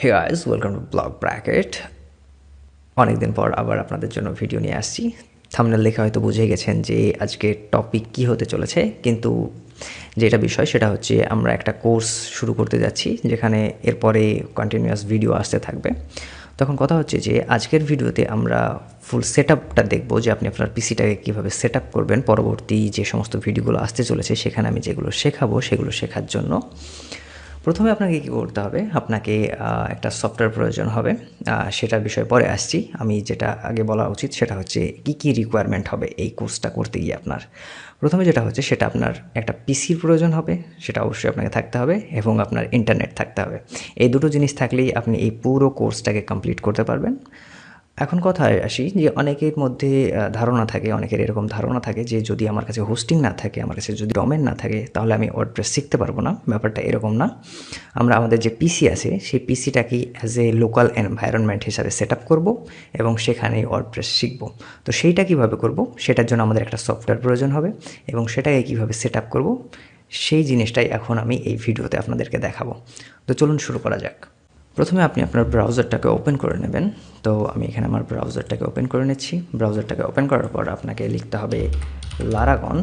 Hey guys welcome to blog bracket অনেকদিন পর আবার আপনাদের জন্য ভিডিও নিয়ে আসছি। থামনেল দেখে হয়তো বুঝে গেছেন যে আজকে টপিক কি হতে চলেছে, কিন্তু যেটা বিষয় সেটা হচ্ছে আমরা একটা কোর্স শুরু করতে যাচ্ছি, যেখানে এরপরে কন্টিনিউয়াস ভিডিও আসতে থাকবে। তখন কথা হচ্ছে যে আজকের ভিডিওতে আমরা ফুল সেট আপটা দেখব যে আপনি আপনার পিসিটাকে কীভাবে সেট আপ করবেন, পরবর্তী যে সমস্ত ভিডিওগুলো আসতে চলেছে, সেখানে আমি যেগুলো শেখাবো সেগুলো শেখার জন্য। প্রথমে আপনাকে কী করতে হবে? আপনাকে একটা সফটওয়্যার প্রয়োজন হবে। সেটার বিষয়ে পরে আসছি। আমি যেটা আগে বলা উচিত সেটা হচ্ছে কি কি রিকোয়ারমেন্ট হবে এই কোর্সটা করতে গিয়ে আপনার। প্রথমে যেটা হচ্ছে সেটা আপনার একটা পিসির প্রয়োজন হবে, সেটা অবশ্যই আপনাকে থাকতে হবে এবং আপনার ইন্টারনেট থাকতে হবে। এই দুটো জিনিস থাকলেই আপনি এই পুরো কোর্সটাকে কমপ্লিট করতে পারবেন। এখন কথায় আসি যে অনেকের মধ্যে ধারণা থাকে, অনেকের এরকম ধারণা থাকে যে যদি আমার কাছে হোস্টিং না থাকে, আমার কাছে যদি ডোমেন না থাকে, তাহলে আমি ওয়ার্ডপ্রেস শিখতে পারব না। ব্যাপারটা এরকম না। আমরা আমাদের যে পিসি আছে, সেই পিসিটাকে অ্যাজ এ লোকাল এনভায়রনমেন্ট হিসাবে সেট আপ করব এবং সেখানে ওয়ার্ডপ্রেস শিখব। তো সেইটা কীভাবে করব? সেটার জন্য আমাদের একটা সফটওয়্যার প্রয়োজন হবে এবং সেটাকে কীভাবে সেট আপ করব? সেই জিনিসটাই এখন আমি এই ভিডিওতে আপনাদেরকে দেখাবো। তো চলুন শুরু করা যাক। প্রথমে আপনি আপনার ব্রাউজারটাকে ওপেন করে নেবেন। তো আমি এখানে আমার ব্রাউজারটাকে ওপেন করে নিচ্ছি। ব্রাউজারটাকে ওপেন করার পর আপনাকে লিখতে হবে লারাগন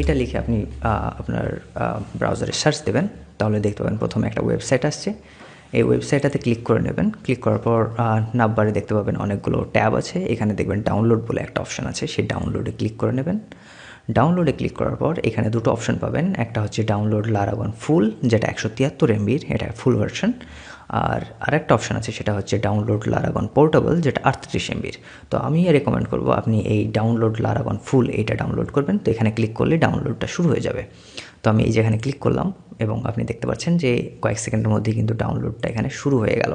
এটা লিখে আপনি আপনার ব্রাউজারে সার্চ দেবেন। তাহলে দেখতে পাবেন প্রথমে একটা ওয়েবসাইট আসছে। এই ওয়েবসাইটটাতে ক্লিক করে নেবেন। ক্লিক করার পর নাম্বারে দেখতে পাবেন অনেকগুলো ট্যাব আছে। এখানে দেখবেন ডাউনলোড বলে একটা অপশান আছে। সেই ডাউনলোডে ক্লিক করে নেবেন। ডাউনলোডে ক্লিক করার পর এখানে দুটো অপশন পাবেন। একটা হচ্ছে ডাউনলোড লারাগন ফুল যেটা একশো তিয়াত্তর এমবির এটা ফুল ভার্সন আর আরেকটা অপশান আছে, সেটা হচ্ছে ডাউনলোড লারাগন পোর্টেবল যেটা আটত্রিশ এমবির তো আমি রেকমেন্ড করব আপনি এই ডাউনলোড লারাগন ফুল এইটা ডাউনলোড করবেন। তো এখানে ক্লিক করলে ডাউনলোডটা শুরু হয়ে যাবে। তো আমি এই যেখানে ক্লিক করলাম এবং আপনি দেখতে পাচ্ছেন যে কয়েক সেকেন্ডের মধ্যে কিন্তু ডাউনলোডটা এখানে শুরু হয়ে গেল।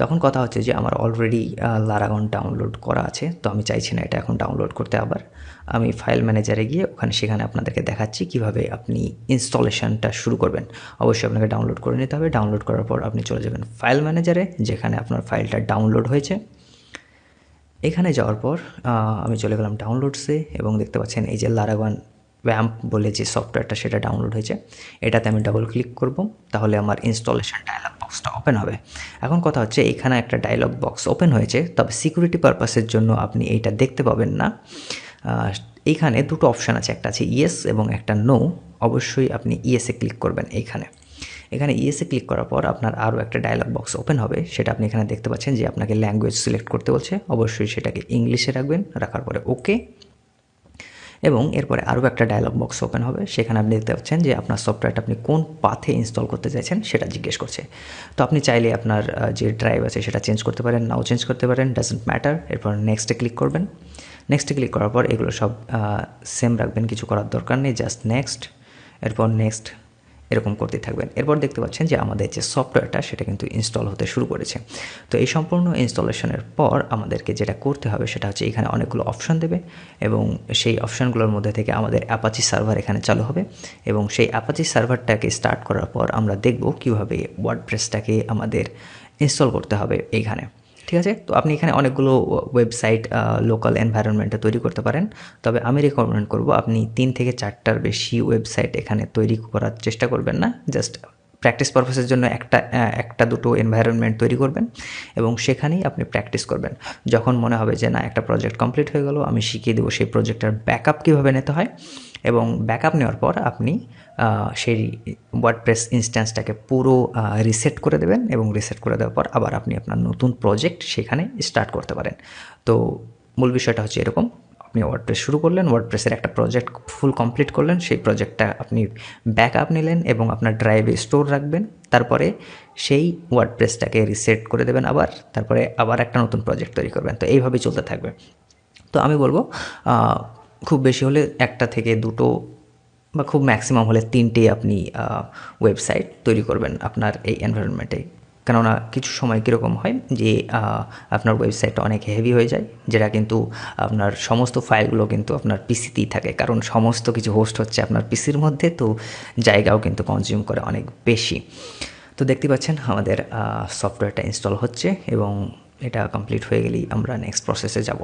তখন কথা হচ্ছে যে আমার অলরেডি লারাগন ডাউনলোড করা আছে, তো আমি চাইছি না এটা এখন ডাউনলোড করতে আবার। আমি ফাইল ম্যানেজারে গিয়ে ওখানে সেখানে আপনাদেরকে দেখাচ্ছি কীভাবে আপনি ইনস্টলেশনটা শুরু করবেন। অবশ্যই আপনাকে ডাউনলোড করে নিতে হবে। ডাউনলোড করার পর আপনি চলে যাবেন ফাইল ম্যানেজারে যেখানে আপনার ফাইলটা ডাউনলোড হয়েছে। এখানে যাওয়ার পর আমি চলে গেলাম ডাউনলোডসে এবং দেখতে পাচ্ছেন এই যে লারাগন ব্যাম্প বলে যে সফটওয়্যারটা সেটা ডাউনলোড হয়েছে, এটাতে আমি ডাবল ক্লিক করব। তাহলে আমার ইনস্টলেশন ডায়লগ বক্সটা ওপেন হবে। এখন কথা হচ্ছে, এখানে একটা ডায়লগ বক্স ওপেন হয়েছে, তবে সিকিউরিটি পারপাসের জন্য আপনি এইটা দেখতে পাবেন না। এইখানে দুটো অপশান আছে, একটা আছে ইয়েস এবং একটা নো অবশ্যই আপনি ইয়েসে ক্লিক করবেন এইখানে। এখানে ইয়েসে ক্লিক করার পর আপনার আরও একটা ডায়লগ বক্স ওপেন হবে, সেটা আপনি এখানে দেখতে পাচ্ছেন যে আপনাকে ল্যাঙ্গুয়েজ সিলেক্ট করতে বলছে। অবশ্যই সেটাকে ইংলিশে রাখবেন, রাখার পরে ওকে এবং এরপরে আরও একটা ডায়লগ বক্স ওপেন হবে। সেখানে আপনি দেখতে পাচ্ছেন যে আপনার সফটওয়্যারটা আপনি কোন পাথে ইনস্টল করতে চাইছেন সেটা জিজ্ঞেস করছে। তো আপনি চাইলে আপনার যে ড্রাইভ আছে সেটা চেঞ্জ করতে পারেন নাও চেঞ্জ করতে পারেন ডাজেন্ট ম্যাটার এরপর নেক্সটে ক্লিক করবেন। নেক্সটে ক্লিক করার পর এগুলো সব সেম রাখবেন, কিছু করার দরকার নেই জাস্ট নেক্সট এরপর নেক্সট এরকম করতে থাকবেন। এরপর দেখতে পাচ্ছেন যে আমাদের যে সফটওয়্যারটা, সেটা কিন্তু ইনস্টল হতে শুরু করেছে। তো এই সম্পূর্ণ ইনস্টলেশনের পর আমাদেরকে যেটা করতে হবে, সেটা হচ্ছে এখানে অনেকগুলো অপশান দেবে এবং সেই অপশানগুলোর মধ্যে থেকে আমাদের অ্যাপাচি সার্ভার এখানে চালু হবে এবং সেই অ্যাপাচি সার্ভারটাকে স্টার্ট করার পর আমরা দেখব কীভাবে ওয়ার্ডপ্রেসটাকে আমাদের ইনস্টল করতে হবে এইখানে ঠিক আছে? তো আপনি এখানে অনেকগুলো ওয়েবসাইট লোকাল এনভায়রনমেন্টে তৈরি করতে পারেন। তবে আমি রেকমেন্ড করব আপনি তিন থেকে চারটার বেশি ওয়েবসাইট এখানে তৈরি করার চেষ্টা করবেন না। জাস্ট প্র্যাকটিস পারপাসের জন্য একটা একটা দুটো এনভায়রনমেন্ট তৈরি করবেন এবং সেখানেই আপনি প্র্যাকটিস করবেন। যখন মনে হবে যে, না, একটা প্রজেক্ট কমপ্লিট হয়ে গেল, আমি শিখিয়ে দেবো সেই প্রজেক্টের ব্যাকআপ কীভাবে নিতে হয়? এবং ব্যাকআপ নেওয়ার পর আপনি সেই ওয়ার্ডপ্রেস ইনস্ট্যান্সটাকে পুরো রিসেট করে দেবেন এবং রিসেট করে দেওয়ার পর আবার আপনি আপনার নতুন প্রজেক্ট সেখানে স্টার্ট করতে পারেন। তো মূল বিষয়টা হচ্ছে এরকম। আপনি ওয়ার্ডপ্রেস শুরু করলেন ওয়ার্ডপ্রেসের একটা প্রজেক্ট ফুল কমপ্লিট করলেন, সেই প্রজেক্টটা আপনি ব্যাক আপ নিলেন এবং আপনার ড্রাইভে স্টোর রাখবেন, তারপরে সেই ওয়ার্ডপ্রেসটাকে রিসেট করে দেবেন আবার, তারপরে আবার একটা নতুন প্রজেক্ট তৈরি করবেন। তো এইভাবেই চলতে থাকবে। তো আমি বলব খুব বেশি হলে একটা থেকে দুটো বা খুব ম্যাক্সিমাম হলে তিনটে আপনি ওয়েবসাইট তৈরি করবেন আপনার এই এনভায়রনমেন্টে কেননা কিছু সময় কীরকম হয় যে আপনার ওয়েবসাইটটা অনেক হেভি হয়ে যায়, যেটা কিন্তু আপনার সমস্ত ফাইলগুলো কিন্তু আপনার পিসিতেই থাকে। কারণ সমস্ত কিছু হোস্ট হচ্ছে আপনার পিসির মধ্যে, তো জায়গাও কিন্তু কনজিউম করে অনেক বেশি। তো দেখতে পাচ্ছেন আমাদের সফটওয়্যারটা ইনস্টল হচ্ছে এবং এটা কমপ্লিট হয়ে গেলেই আমরা নেক্সট প্রসেসে যাব।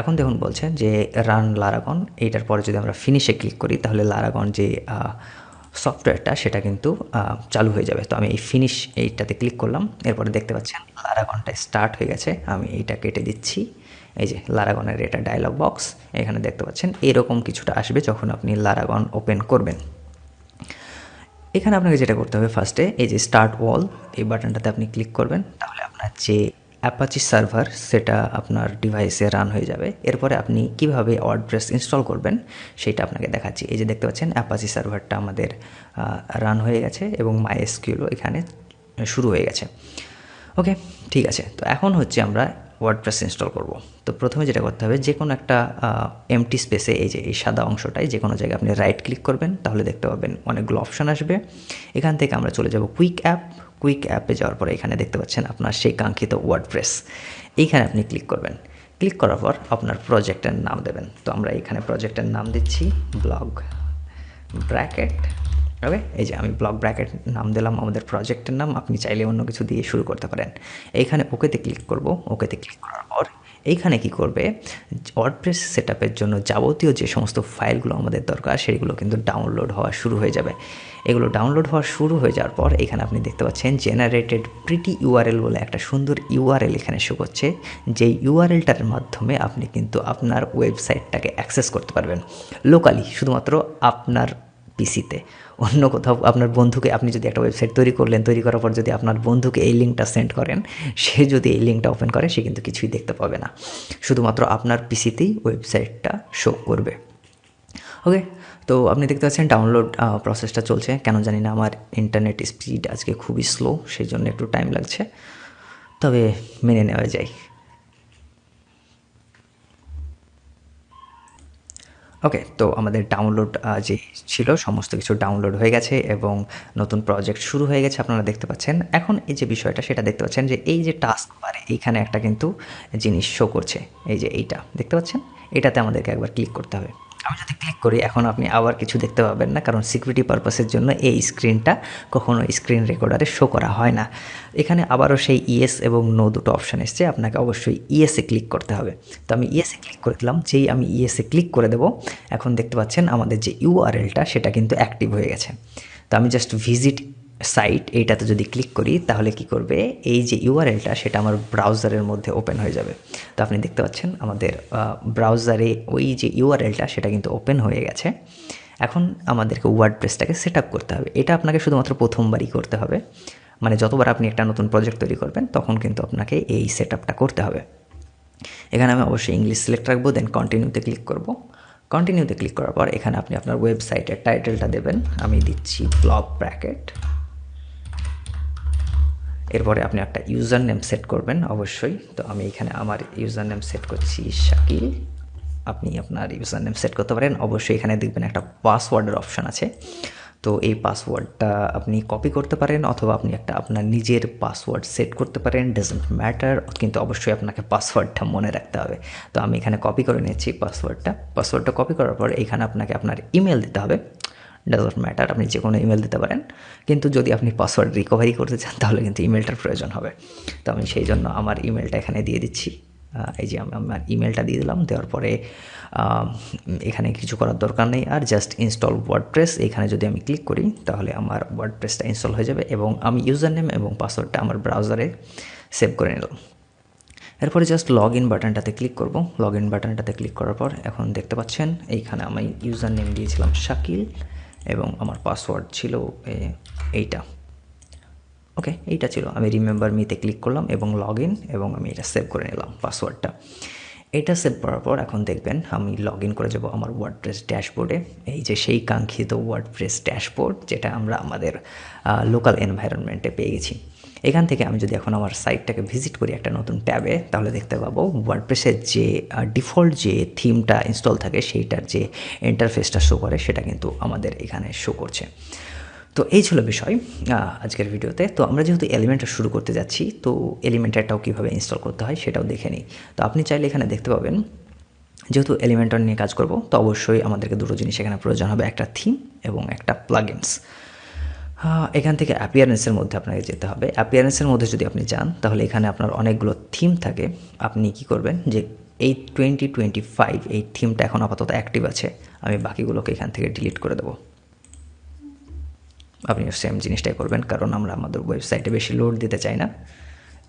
এখন দেখুন বলছেন যে রান লারাগন এইটার পরে যদি আমরা ফিনিশে ক্লিক করি, তাহলে লারাগন যে সফটওয়্যারটা সেটা কিন্তু চালু হয়ে যাবে। তো আমি এই ফিনিশ এইটাতে ক্লিক করলাম। এরপরে দেখতে পাচ্ছেন লারাগনটা স্টার্ট হয়ে গেছে। আমি এইটা কেটে দিচ্ছি। এই যে লারাগনের এটা ডায়লগ বক্স এখানে দেখতে পাচ্ছেন এরকম কিছুটা আসবে যখন আপনি লারাগন ওপেন করবেন। এখানে আপনাকে যেটা করতে হবে ফার্স্টে এই যে স্টার্ট ওয়াল এই বাটনটাতে আপনি ক্লিক করবেন। তাহলে আপনার যে অ্যাপাচি সার্ভার সেটা আপনার ডিভাইসে রান হয়ে যাবে। এরপরে আপনি কীভাবে ওয়ার্ডপ্রেস ইনস্টল করবেন, সেটা আপনাকে দেখাচ্ছি। এই যে দেখতে পাচ্ছেন অ্যাপাচি সার্ভারটা আমাদের রান হয়ে গেছে এবং মাইএসকিউলও এখানে শুরু হয়ে গেছে। ওকে ঠিক আছে। তো এখন হচ্ছে আমরা ওয়ার্ডপ্রেস ইনস্টল করব। তো প্রথমে যেটা করতে হবে যে কোনো একটা এমটি স্পেসে এই যে, এই সাদা অংশটায় যে কোনো জায়গায় আপনি রাইট ক্লিক করবেন, তাহলে দেখতে পাবেন অনেকগুলো অপশান আসবে। এখান থেকে আমরা চলে যাব কুইক অ্যাপ কুইক অ্যাপে যাওয়ার পরে এখানে দেখতে পাচ্ছেন আপনার সেই কাঙ্ক্ষিত ওয়ার্ড প্রেস এইখানে আপনি ক্লিক করবেন। ক্লিক করার পর আপনার প্রজেক্টের নাম দেবেন। তো আমরা এখানে প্রজেক্টের নাম দিচ্ছি ব্লগ ব্র্যাকেট ওকে এই যে আমি ব্লগ ব্র্যাকেট নাম দিলাম, আমাদের প্রজেক্টের নাম। আপনি চাইলে অন্য কিছু দিয়ে শুরু করতে পারেন। এইখানে ওকেতে ক্লিক করব। ওকেতে ক্লিক করার পর এইখানে কি করবে? ওয়ার্ডপ্রেস সেট জন্য যাবতীয় যে সমস্ত ফাইলগুলো আমাদের দরকার, সেগুলো কিন্তু ডাউনলোড হওয়া শুরু হয়ে যাবে। এগুলো ডাউনলোড হওয়া শুরু হয়ে যাওয়ার পর এখানে আপনি দেখতে পাচ্ছেন জেনারেটেড প্রিটি ইউআরএল বলে একটা সুন্দর ইউআরএল এখানে শো করছে। যেই ইউআরএলটার মাধ্যমে আপনি কিন্তু আপনার ওয়েবসাইটটাকে অ্যাক্সেস করতে পারবেন। লোকালি শুধুমাত্র আপনার পিসিতে। অন্য কোথাও আপনার বন্ধুকে আপনি যদি একটা ওয়েবসাইট তৈরি করলেন, তৈরি করার পর যদি আপনার বন্ধুকে এই লিঙ্কটা সেন্ড করেন, সে যদি এই লিঙ্কটা ওপেন করে, সে কিন্তু কিছুই দেখতে পাবে না। শুধুমাত্র আপনার পিসিতেই ওয়েবসাইটটা শো করবে। ওকে তো আপনি দেখতে পাচ্ছেন ডাউনলোড প্রসেসটা চলছে। কেন জানি না আমার ইন্টারনেট স্পিড আজকে খুবই স্লো সেই জন্য একটু টাইম লাগছে। তবে মেনে নেওয়া যায়। ওকে তো আমাদের ডাউনলোড যে ছিল, সমস্ত কিছু ডাউনলোড হয়ে গেছে এবং নতুন প্রজেক্ট শুরু হয়ে গেছে, আপনারা দেখতে পাচ্ছেন। এখন এই যে বিষয়টা, সেটা দেখতে পাচ্ছেন যে এই যে টাস্ক বারে এইখানে একটা কিন্তু জিনিস শো করছে। এই যে এইটা, দেখতে পাচ্ছেন? এটাতে আমাদেরকে একবার ক্লিক করতে হবে। আমি যদি ক্লিক করি, এখন আপনি আবার কিছু দেখতে পাবেন না, কারণ সিকিউরিটি পারপাসের জন্য এই স্ক্রিনটা কখনো স্ক্রিন রেকর্ডারে শো করা হয় না। এখানে আবারও সেই ইএস এবং নো দুটো অপশান এসছে, আপনাকে অবশ্যই ইএসএ ক্লিক করতে হবে। তো আমি ইএসএ ক্লিক করে দিলাম, যেই আমি ইএসএ ক্লিক করে দেবো, এখন দেখতে পাচ্ছেন আমাদের যে ইউআরএলটা সেটা কিন্তু অ্যাক্টিভ হয়ে গেছে। তো আমি জাস্ট ভিজিট সাইট এইটাতে যদি ক্লিক করি, তাহলে কি করবে? এই যে ইউআরএলটা সেটা আমার ব্রাউজারের মধ্যে ওপেন হয়ে যাবে। তো আপনি দেখতে পাচ্ছেন, আমাদের ব্রাউজারে ওই যে ইউআরএলটা সেটা কিন্তু ওপেন হয়ে গেছে। এখন আমাদেরকে ওয়ার্ড প্রেসটাকে সেট আপ করতে হবে। এটা আপনাকে শুধুমাত্র প্রথমবারই করতে হবে। মানে যতবার আপনি একটা নতুন প্রজেক্ট তৈরি করবেন, তখন কিন্তু আপনাকে এই সেট আপটা করতে হবে। এখানে আমি অবশ্যই ইংলিশ সিলেক্ট রাখব দেন কন্টিনিউতে ক্লিক করব। কন্টিনিউতে ক্লিক করার পর, এখানে আপনি আপনার ওয়েবসাইটের টাইটেলটা দেবেন। আমি দিচ্ছি ব্লগ ব্র্যাকেট এরপরে আপনি একটা ইউজার নেম সেট করবেন, অবশ্যই। তো আমি এখানে আমার ইউজার নেম সেট করছি শাকিল। আপনি আপনার ইউজার নেম সেট করতে পারেন। অবশ্যই এখানে দেখবেন একটা পাসওয়ার্ডের অপশান আছে। তো এই পাসওয়ার্ডটা আপনি কপি করতে পারেন অথবা আপনি একটা আপনার নিজের পাসওয়ার্ড সেট করতে পারেন ডাজেন্ট ম্যাটার কিন্তু অবশ্যই আপনাকে পাসওয়ার্ডটা মনে রাখতে হবে। তো আমি এখানে কপি করে নিচ্ছি পাসওয়ার্ডটা। পাসওয়ার্ডটা কপি করার পর এখানে আপনাকে আপনার ইমেল দিতে হবে। ডাজন্ট ম্যাটার আপনি যে কোনো ইমেল দিতে পারেন। কিন্তু যদি আপনি পাসওয়ার্ড রিকভারি করতে চান, তাহলে কিন্তু ইমেলটার প্রয়োজন হবে। তো আমি সেই জন্য আমার ইমেলটা এখানে দিয়ে দিচ্ছি। এই যে আমি আমার ইমেলটা দিয়ে দিলাম, দেওয়ার পরে এখানে কিছু করার দরকার নেই। আর জাস্ট ইনস্টল ওয়ার্ডপ্রেস এখানে যদি আমি ক্লিক করি, তাহলে আমার ওয়ার্ডপ্রেসটা ইনস্টল হয়ে যাবে এবং আমি ইউজার নেম এবং পাসওয়ার্ডটা আমার ব্রাউজারে সেভ করে নিলাম। এরপরে জাস্ট লগ ইন বাটনটাতে ক্লিক করব। লগ ইন বাটনটাতে ক্লিক করার পর, এখন দেখতে পাচ্ছেন, এইখানে আমি ইউজার নেম দিয়েছিলাম শাকিল। এবং আমার পাসওয়ার্ড ছিল এইটা। ওকে এইটা ছিল। আমি রিমেম্বার মিতে ক্লিক করলাম এবং লগ ইন এবং আমি এটা সেভ করে নিলাম পাসওয়ার্ডটা এটা সেভ করার পর এখন দেখবেন আমি লগ ইন করে যাব আমার ওয়ার্ডপ্রেস ড্যাশবোর্ডে এই যে সেই কাঙ্ক্ষিত ওয়ার্ড ওয়ার্ডপ্রেস ড্যাশবোর্ড যেটা আমরা আমাদের লোকাল এনভায়রনমেন্টে পেয়ে গেছি। এখান থেকে আমি যদি এখন আমার সাইটটাকে ভিজিট করি একটা নতুন ট্যাবে তাহলে দেখতে পাবো ওয়ার্ডপ্রেসের যে ডিফল্ট যে থিমটা ইনস্টল থাকে, সেইটার যে ইন্টারফেসটা শো করে, সেটা কিন্তু আমাদের এখানে শো করছে। তো এই ছিল বিষয় আজকের ভিডিওতে। তো আমরা যেহেতু এলিমেন্টটা শুরু করতে যাচ্ছি, তো এলিমেন্টারটাও কীভাবে ইনস্টল করতে হয় সেটাও দেখে নিই। তো আপনি চাইলে এখানে দেখতে পাবেন, যেহেতু এলিমেন্টার নিয়ে কাজ করব, তো অবশ্যই আমাদেরকে দুটো জিনিস এখানে প্রয়োজন হবে, একটা থিম এবং একটা প্লাগিনস এখান থেকে অ্যাপিয়ারেন্সের মধ্যে আপনাকে যেতে হবে। অ্যাপিয়ারেন্সের মধ্যে যদি আপনি যান, তাহলে এখানে আপনার অনেকগুলো থিম থাকে। আপনি কি করবেন যে এই টোয়েন্টি টোয়েন্টি ফাইভ এই থিমটা এখন আপাতত অ্যাক্টিভ আছে। আমি বাকিগুলোকে এখান থেকে ডিলিট করে দেবো। আপনিও সেম জিনিসটাই করবেন, কারণ আমরা আমাদের ওয়েবসাইটে বেশি লোড দিতে চাই না।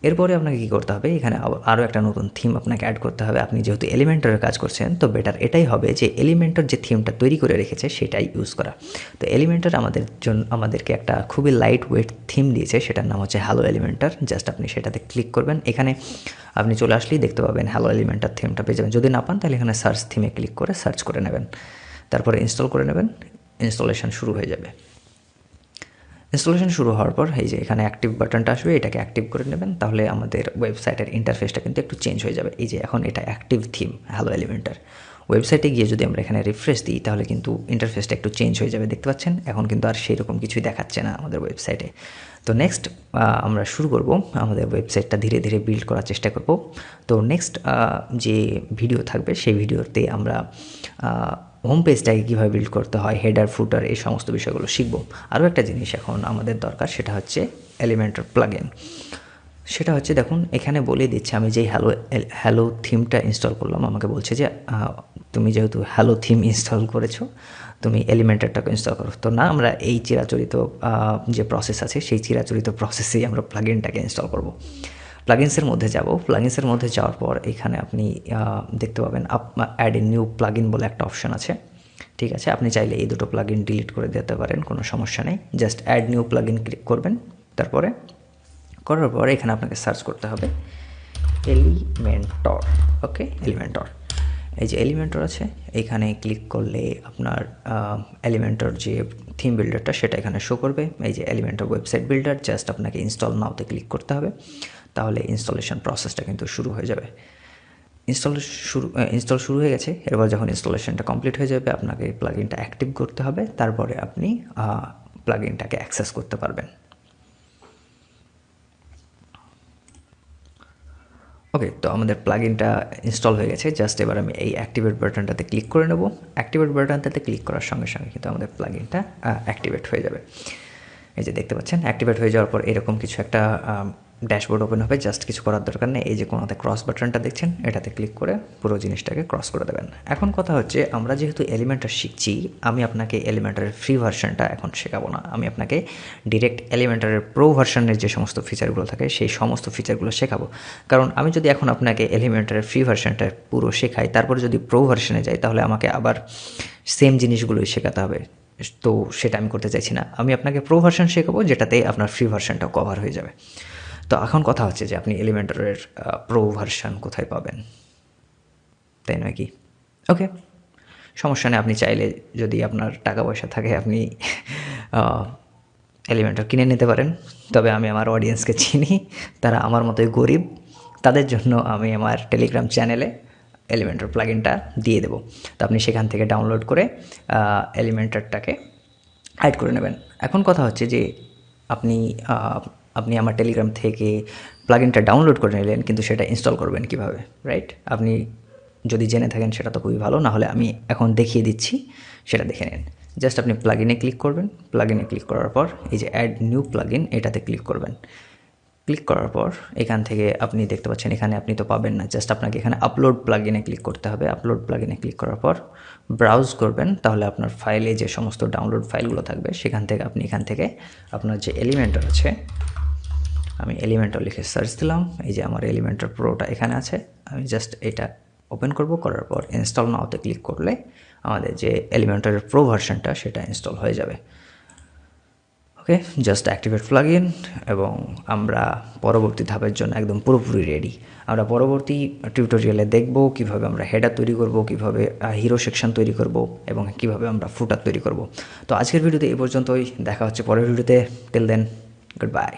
এরপরে আপনাকে কী করতে হবে? এখানে আরও একটা নতুন থিম আপনাকে অ্যাড করতে হবে। আপনি যেহেতু এলিমেন্টারের কাজ করছেন, তো বেটার এটাই হবে যে এলিমেন্টার যে থিমটা তৈরি করে রেখেছে, সেটাই ইউজ করা। তো এলিমেন্টার আমাদের জন্য আমাদেরকে একটা খুবই লাইট ওয়েট থিম দিয়েছে, সেটার নাম হচ্ছে হ্যালো এলিমেন্টার জাস্ট আপনি সেটাতে ক্লিক করবেন। এখানে আপনি চলে আসলেই দেখতে পাবেন হ্যালো এলিমেন্টার থিমটা পেয়ে যাবেন। যদি না পান, তাহলে এখানে সার্চ থিমে ক্লিক করে সার্চ করে নেবেন। তারপরে ইনস্টল করে নেবেন। ইনস্টলেশন শুরু হয়ে যাবে। ইনস্টলেশন শুরু হওয়ার পর, এই যে এখানে অ্যাক্টিভ বাটনটা আসবে, এটাকে অ্যাক্টিভ করে নেবেন, তাহলে আমাদের ওয়েবসাইটের ইন্টারফেসটা কিন্তু একটু চেঞ্জ হয়ে যাবে। এই যে এখন এটা অ্যাক্টিভ থিম হ্যালো এলিমেন্টার ওয়েবসাইটে গিয়ে যদি আমরা এখানে রিফ্রেশ দিই, তাহলে কিন্তু ইন্টারফেসটা একটু চেঞ্জ হয়ে যাবে, দেখতে পাচ্ছেন? এখন কিন্তু আর সেই রকম কিছুই দেখাচ্ছে না আমাদের ওয়েবসাইটে তো নেক্সট আমরা শুরু করব, আমাদের ওয়েবসাইটটা ধীরে ধীরে বিল্ড করার চেষ্টা করব। তো নেক্সট যে ভিডিও থাকবে, সেই ভিডিওতে আমরা হোম পেজটাকে কীভাবে বিল্ড করতে হয় হেডার ফুটার এই সমস্ত বিষয়গুলো শিখব। আরও একটা জিনিস এখন আমাদের দরকার, সেটা হচ্ছে এলিমেন্টার প্লাগইন সেটা হচ্ছে দেখুন, এখানে বলে দিচ্ছে, আমি যেই হ্যালো হ্যালো থিমটা ইনস্টল করলাম, আমাকে বলছে যে তুমি যেহেতু হ্যালো থিম ইনস্টল করেছ, তুমি এলিমেন্টারটাকে ইনস্টল করো। তো না, আমরা এই চিরাচরিত যে প্রসেস আছে, সেই চিরাচরিত প্রসেসেই আমরা প্লাগইনটাকে ইনস্টল করব। প্লাগিনসের মধ্যে যাব। প্লাগিনসের মধ্যে যাওয়ার পর এখানে আপনি দেখতে পাবেন up add a new plugin বলে একটা অপশন আছে। ঠিক আছে? আপনি চাইলে এই দুটো প্লাগিন ডিলিট করে দিতে পারেন, কোনো সমস্যা নেই। Just add new plugin click করবেন। তারপরে করার পর এখানে আপনাকে সার্চ করতে হবে। এলিমেন্টর ওকে এলিমেন্টর এই যে এলিমেন্টর আছে এইখানে ক্লিক করলে আপনার এলিমেন্টর যে থিম বিল্ডারটা সেটা এখানে শো করবে। এই যে এলিমেন্টর ওয়েবসাইট বিল্ডার জাস্ট আপনাকে ইনস্টল নাওতে ক্লিক করতে হবে। তাহলে ইনস্টলেশন প্রসেসটা কিন্তু শুরু হয়ে যাবে। ইনস্টল শুরু ইনস্টল শুরু হয়ে গেছে, এরপর যখন ইনস্টলেশনটা কমপ্লিট হয়ে যাবে, আপনাকে প্লাগিনটা অ্যাক্টিভ করতে হবে, তারপরে আপনি প্লাগিনটাকে অ্যাক্সেস করতে পারবেন। ওকে তো আমাদের প্লাগিনটা ইনস্টল হয়ে গেছে জাস্ট এবার আমি এই অ্যাক্টিভেট বাটনটাতে ক্লিক করে নেব। অ্যাক্টিভেট বাটনটাতে ক্লিক করার সঙ্গে সঙ্গে কিন্তু আমাদের প্লাগিনটা অ্যাক্টিভেট হয়ে যাবে। এই যে দেখতে পাচ্ছেন অ্যাক্টিভেট হয়ে যাওয়ার পর এরকম কিছু একটা ড্যাশবোর্ড ওপেন হবে, জাস্ট কিছু করার দরকার নেই। এই যে কোনোতে ক্রস বাটনটা দেখছেন, এটাতে ক্লিক করে পুরো জিনিসটাকে ক্রস করে দেবেন। এখন কথা হচ্ছে, আমরা যেহেতু এলিমেন্টার শিখছি, আমি আপনাকে এলিমেন্টারের ফ্রি ভার্সনটা এখন শেখাবো না। আমি আপনাকে ডিরেক্ট এলিমেন্টারের প্রো ভার্সনের যে সমস্ত ফিচারগুলো থাকে, সেই সমস্ত ফিচারগুলো শেখাবো। কারণ আমি যদি এখন আপনাকে এলিমেন্টারের ফ্রি ভার্সনটা পুরো শেখাই, তারপরে যদি প্রো ভার্সনে যাই, তাহলে আমাকে আবার সেম জিনিসগুলোই শেখাতে হবে। তো সেটা আমি করতে চাইছি না। আমি আপনাকে প্রো ভার্সন শেখাবো, যেটাতে আপনার ফ্রি ভার্সনটাও কভার হয়ে যাবে। তো এখন কথা হচ্ছে যে আপনি এলিমেন্টারের প্রো ভার্সান কোথায় পাবেন। তাই নয় কি? ওকে সমস্যা নেই, আপনি চাইলে যদি আপনার টাকা পয়সা থাকে, আপনি এলিমেন্টার কিনে নিতে পারেন। তবে আমি আমার অডিয়েন্সকে চিনি, তারা আমার মতোই গরিব। তাদের জন্য আমি আমার টেলিগ্রাম চ্যানেলে এলিমেন্টার প্লাগিনটা দিয়ে দেবো। তো আপনি সেখান থেকে ডাউনলোড করে এলিমেন্টারটাকে অ্যাড করে নেবেন। এখন কথা হচ্ছে যে আপনি আপনি আমার টেলিগ্রাম থেকে প্লাগিনটা ডাউনলোড করে নিলেন, কিন্তু সেটা ইনস্টল করবেন কীভাবে রাইট আপনি যদি জেনে থাকেন সেটা তো খুবই ভালো না হলে আমি এখন দেখিয়ে দিচ্ছি, সেটা দেখে নিন। জাস্ট আপনি প্লাগিনে ক্লিক করবেন প্লাগিনে ক্লিক করার পর এই যে অ্যাড নিউ প্লাগিন এটাতে ক্লিক করবেন। ক্লিক করার পর এখান থেকে আপনি দেখতে পাচ্ছেন, এখানে আপনি তো পাবেন না জাস্ট আপনাকে এখানে আপলোড প্লাগিনে ক্লিক করতে হবে। আপলোড প্লাগিনে ক্লিক করার পর ব্রাউজ করবেন, তাহলে আপনার ফাইলে যে সমস্ত ডাউনলোড ফাইলগুলো থাকবে, সেখান থেকে আপনি এখান থেকে আপনার যে এলিমেন্টার আছে আমি এলিমেন্টার লিখে সার্চ দিলাম। এই যে আমার এলিমেন্টার প্রোটা এখানে আছে। আমি জাস্ট এটা ওপেন করব। করার পর ইনস্টল নাওতে ক্লিক করলে আমাদের যে এলিমেন্টারের প্রো ভার্সনটা সেটা ইনস্টল হয়ে যাবে। Okay just activate plug in এবং আমরা পরবর্তী ধাপের জন্য একদম পুরোপুরি রেডি আমরা পরবর্তী টিউটোরিয়ালে দেখব কীভাবে আমরা হেডার তৈরি করব, কীভাবে হিরো সেকশন তৈরি করব এবং কীভাবে আমরা ফুটার তৈরি করব। তো আজকের ভিডিওতে এই পর্যন্তই। দেখা হচ্ছে পরের ভিডিওতে। টেল দেন গুড বাই